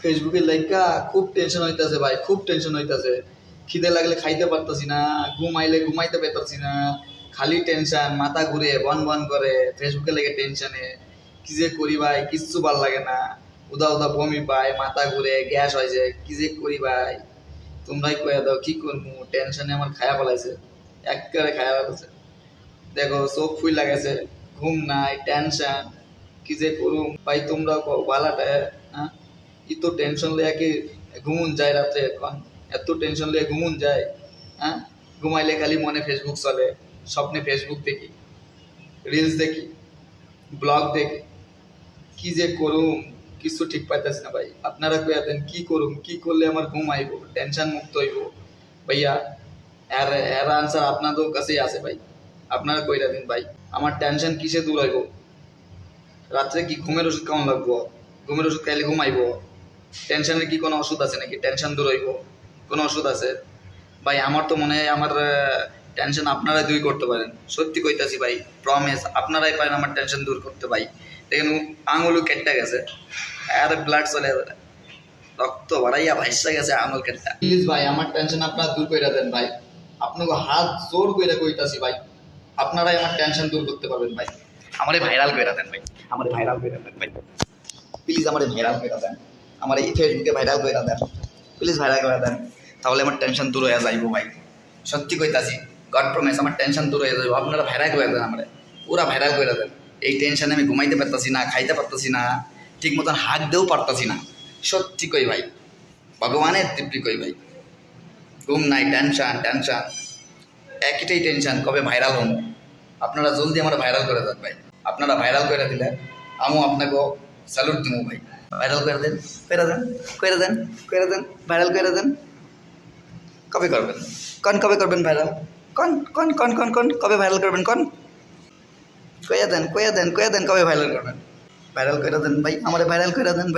ফেসবুকে লাইকা খুব টেনশন হইতাছে ভাই, খুব টেনশন হইতাছে। খিদে লাগলে খাইতে পারতাছি না, ঘুমাইলে ঘুমাইতে পারতাছি না, খালি টেনশন মাথা ঘুরে, বন বন করে ফেসবুকে লেগে টেনশনে কি যে করি ভাই, কিচ্ছু ভালো লাগে না। উদা উদা বমি পায়, মাথা ঘুরে, গ্যাস হয় যে কি যে করি ভাই? তোমরাই কয়ে দাও, কি করব? টেনশনে আমার খায়া ফেলাইছে। একেবারে খায়া ফেলাইছে। দেখো, চোখ ফুল লাগাইছে। ঘুম নাই টেনশন কি যে করুম? ভাই তোমরা কও, বালাটা হ্যাঁ? ই তো টেনশন লিয়া কি ঘুমুন যায় রাত্রে? এখন এত টেনশন লিয়ে ঘুমুন যায় হ্যাঁ? ঘুমাইলে খালি মনে ফেসবুক চলে, স্বপ্নে ফেসবুক দেখি রিলস দেখি ব্লগ দেখি। কি যে করুম, কিছু ঠিক পাইতেছি না ভাই। আপনারা কইয়া দেন, কি করুম, কি করলে আমার ঘুম আইব টেনশন মুক্ত হইব? ভাইয়া, এর এর আনসার আপনাদের কাছেই আছে ভাই। আপনারা কইরা দিন ভাই, আমার টেনশন কিসে দূর হইব? রাত্রে কি ঘুমের ওষুধ কেমন লাগবো? ঘুমের ওষুধ খাইলে ঘুমাইব টেনশনের কি কোনো ওষুধ আছে নাকি? টেনশন দূর হইব। কোনো ওষুধ আছে? ভাই, আমার তো মনে হয় আমার টেনশন আপনারাই দূর করতে পারেন। সত্যি কইতাছি ভাই প্রমিস আপনারাই পারেন আমার টেনশন দূর করতে ভাই। দেখেন, আঙুলও কেটে গেছে। আর ব্লাড চলে যাবে রক্ত বাড়াইয়া ভাইসা গেছে আঙুল কেটটা প্লিজ ভাই, আমার টেনশন আপনারা দূর কইরা দেন ভাই। আপনাকে হাত জোর কইরা কইতাছি ভাই। আপনারাই আমার টেনশন দূর করতে পারবেন ভাই। আমারে ভাইরাল কইরা দেন ভাই। আমারে ভাইরাল কইরা দেন ভাই। প্লিজ আমারে ভাইরাল কইরা দেন। আমার এই ফেসবুকে ভাইরাল কইরা দেন। প্লিজ ভাইরাল কইরা দেন। তাহলে আমার টেনশন দূর হয়ে যাইব ভাই। সত্যি কইতাছি গড প্রমিস আমার টেনশন দূর হয়ে যাবে আপনারা ভাইরাল করে দেন আমারে। পুরা ভাইরাল করে দেন। এই টেনশনে আমি ঘুমাইতে পারতাছি না, খাইতে পারতাছি না, ঠিক মতন হাত দিয়েও পারতাছি না। সত্যি কই ভাই? ভগবানের তৃপ্তি কই ভাই? ঘুম নাই টেনশন টেনশন একটাই টেনশন কবে ভাইরাল হন আপনারা জলদি আমার ভাইরাল করে দেন ভাই। আপনারা ভাইরাল করে দিলে, আমিও আপনাকে স্যালুট দিব ভাই ভাইরাল করে দেন করে দেন করে দেন করে দেন ভাইরাল করে দেন। কবে করবেন। কন কবে করবেন ভাইরাল কন কন কন কন কন কবে ভাইরাল করবেন? কন? কইয়া দেন কইয়া দেন কয়ে দেন কবে ভাইরাল করবেন। ভাইরাল করে দেন ভাই, আমার ভাইরাল করে দেন ভাই।